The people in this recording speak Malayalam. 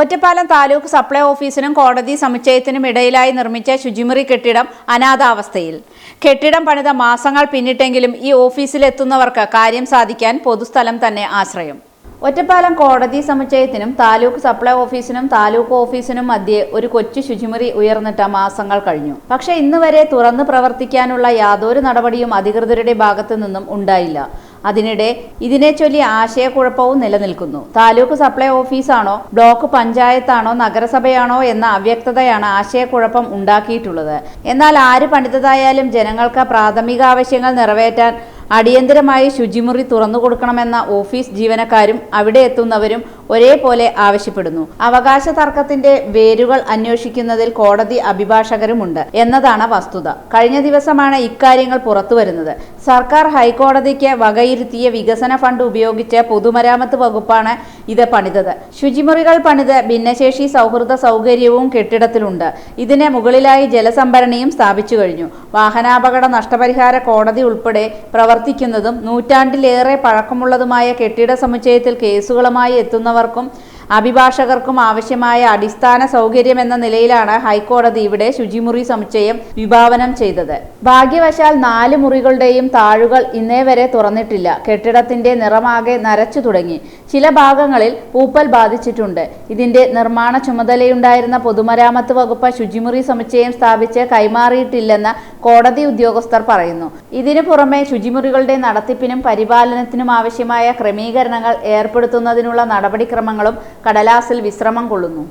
ഒറ്റപ്പാലം താലൂക്ക് സപ്ലൈ ഓഫീസിനും കോടതി സമുച്ചയത്തിനും ഇടയിലായി നിർമ്മിച്ച ശുചിമുറി കെട്ടിടം അനാഥാവസ്ഥയിൽ. കെട്ടിടം പണിത മാസങ്ങൾ പിന്നിട്ടെങ്കിലും ഈ ഓഫീസിലെത്തുന്നവർക്ക് കാര്യം സാധിക്കാൻ പൊതുസ്ഥലം തന്നെ ആശ്രയം. ഒറ്റപ്പാലം കോടതി സമുച്ചയത്തിനും താലൂക്ക് സപ്ലൈ ഓഫീസിനും താലൂക്ക് ഓഫീസിനും മധ്യേ ഒരു കൊച്ചു ശുചിമുറി ഉയർന്നിട്ട മാസങ്ങൾ കഴിഞ്ഞു. പക്ഷേ ഇന്നുവരെ തുറന്ന് പ്രവർത്തിക്കാനുള്ള യാതൊരു നടപടിയും അധികൃതരുടെ ഭാഗത്തു നിന്നും ഉണ്ടായില്ല. അതിനിടെ ഇതിനെ ചൊല്ലി ആശയക്കുഴപ്പവും നിലനിൽക്കുന്നു. താലൂക്ക് സപ്ലൈ ഓഫീസാണോ ബ്ലോക്ക് പഞ്ചായത്താണോ നഗരസഭയാണോ എന്ന അവ്യക്തതയാണ് ആശയക്കുഴപ്പം ഉണ്ടാക്കിയിട്ടുള്ളത്. എന്നാൽ ആര് പണിതതായാലും ജനങ്ങൾക്ക് പ്രാഥമിക ആവശ്യങ്ങൾ നിറവേറ്റാൻ അടിയന്തരമായി ശുചിമുറി തുറന്നു കൊടുക്കണമെന്ന ഓഫീസ് ജീവനക്കാരും അവിടെ എത്തുന്നവരും ഒരേപോലെ ആവശ്യപ്പെടുന്നു. അവകാശ തർക്കത്തിന്റെ വേരുകൾ അന്വേഷിക്കുന്നതിൽ കോടതി അഭിഭാഷകരുമുണ്ട് എന്നതാണ് വസ്തുത. കഴിഞ്ഞ ദിവസമാണ് ഇക്കാര്യങ്ങൾ പുറത്തുവരുന്നത്. സർക്കാർ ഹൈക്കോടതിക്ക് വകയിരുത്തിയ വികസന ഫണ്ട് ഉപയോഗിച്ച് പൊതുമരാമത്ത് വകുപ്പാണ് ഇത് പണിതത്. ശുചിമുറികൾ പണിത് ഭിന്നശേഷി സൗഹൃദ സൗകര്യവും കെട്ടിടത്തിലുണ്ട്. ഇതിന് മുകളിലായി ജലസംഭരണിയും സ്ഥാപിച്ചു കഴിഞ്ഞു. വാഹനാപകട നഷ്ടപരിഹാര കോടതി ഉൾപ്പെടെ പ്രവർത്തിക്കുന്നതും നൂറ്റാണ്ടിലേറെ പഴക്കമുള്ളതുമായ കെട്ടിട സമുച്ചയത്തിൽ കേസുകളുമായി എത്തുന്നവർക്കും അഭിഭാഷകർക്കും ആവശ്യമായ അടിസ്ഥാന സൗകര്യം എന്ന നിലയിലാണ് ഹൈക്കോടതി ഇവിടെ ശുചിമുറി സമുച്ചയം വിഭാവനം ചെയ്തത്. ഭാഗ്യവശാൽ നാല് മുറികളുടെയും താഴുകൾ ഇന്നേ വരെ തുറന്നിട്ടില്ല. കെട്ടിടത്തിന്റെ നിറമാകെ നരച്ചു തുടങ്ങി. ചില ഭാഗങ്ങളിൽ പൂപ്പൽ ബാധിച്ചിട്ടുണ്ട്. ഇതിന്റെ നിർമ്മാണ ചുമതലയുണ്ടായിരുന്ന പൊതുമരാമത്ത് വകുപ്പ് ശുചിമുറി സമുച്ചയം സ്ഥാപിച്ച് കൈമാറിയിട്ടില്ലെന്ന് കോടതി ഉദ്യോഗസ്ഥർ പറയുന്നു. ഇതിനു പുറമെ ശുചിമുറികളുടെ നടത്തിപ്പിനും പരിപാലനത്തിനും ആവശ്യമായ ക്രമീകരണങ്ങൾ ഏർപ്പെടുത്തുന്നതിനുള്ള നടപടിക്രമങ്ങളും കടലാസിൽ വിശ്രമം കൊള്ളുന്നു.